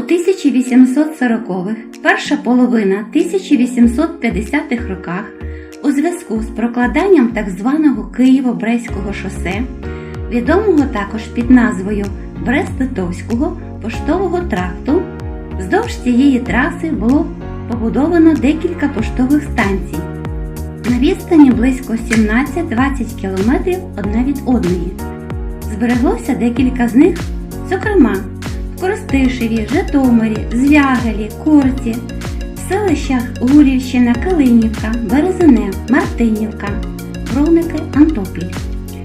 1840-х, перша половина 1850-х роках у зв'язку з прокладанням так званого Києво-Брестського шосе, відомого також під назвою Брест-Литовського поштового тракту, вздовж цієї траси було побудовано декілька поштових станцій на відстані близько 17-20 км одна від одної. Збереглося декілька з них, зокрема Коростишеві, Житомирі, Звягелі, Корці, в селищах Гурівщина, Калинівка, Березине, Мартинівка, Бровники, Антопіль.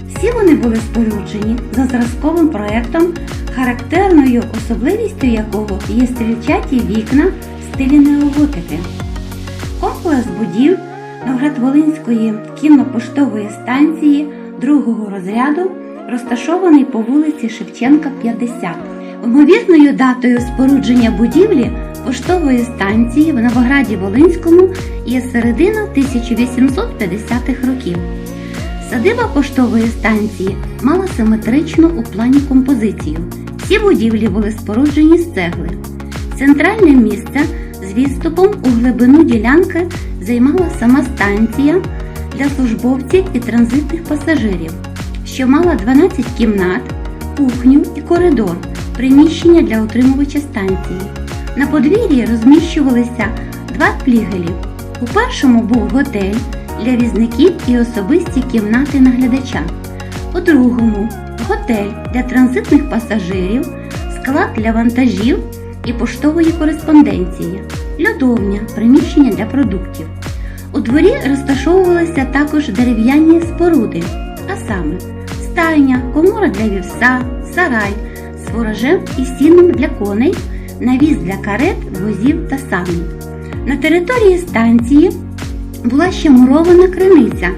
Всі вони були споруджені за зразковим проектом, характерною особливістю якого є стрільчаті вікна в стилі неоготики. Комплекс будів Новград-Волинської кінопоштової станції другого розряду розташований по вулиці Шевченка, 50. Ймовірною датою спорудження будівлі поштової станції в Новограді Волинському є середина 1850-х років. Садиба поштової станції мала симетричну у плані композицію. Всі будівлі були споруджені з цегли. Центральне місце з відступом у глибину ділянки займала сама станція для службовців і транзитних пасажирів, що мала 12 кімнат, кухню і коридор, приміщення для утримувача станції. На подвір'ї розміщувалися два флігелі. У першому був готель для візників і особисті кімнати наглядача. У другому готель для транзитних пасажирів, склад для вантажів і поштової кореспонденції, льодовня, приміщення для продуктів. У дворі розташовувалися також дерев'яні споруди, а саме стайня, комора для вівса, сарай фуражем і сіном для коней, навіс для карет, возів та саней. На території станції була ще мурована криниця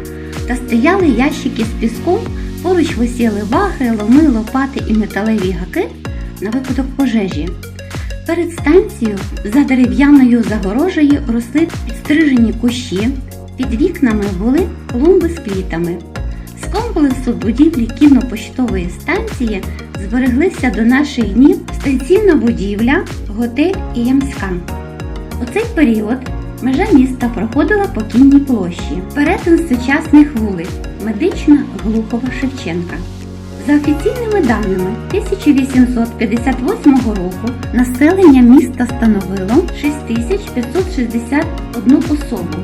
та стояли ящики з піском, поруч висіли ваги, ломи, лопати і металеві гаки на випадок пожежі. Перед станцією за дерев'яною загорожею росли підстрижені кущі, під вікнами були клумби з квітами. Комплексу будівлі кінопоштової станції збереглися до наших днів станційна будівля, готель і ямська. У цей період межа міста проходила по кінній площі, перетин сучасних вулиць, медична Глухова Шевченка. За офіційними даними 1858 року населення міста становило 6561 особу,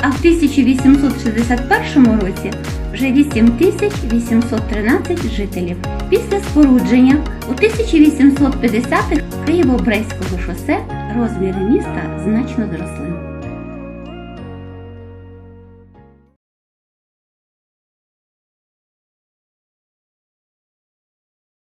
а в 1861 році вже 8813 жителів. Після спорудження у 1850-х Києво-Брейського шосе розміри міста значно зросли.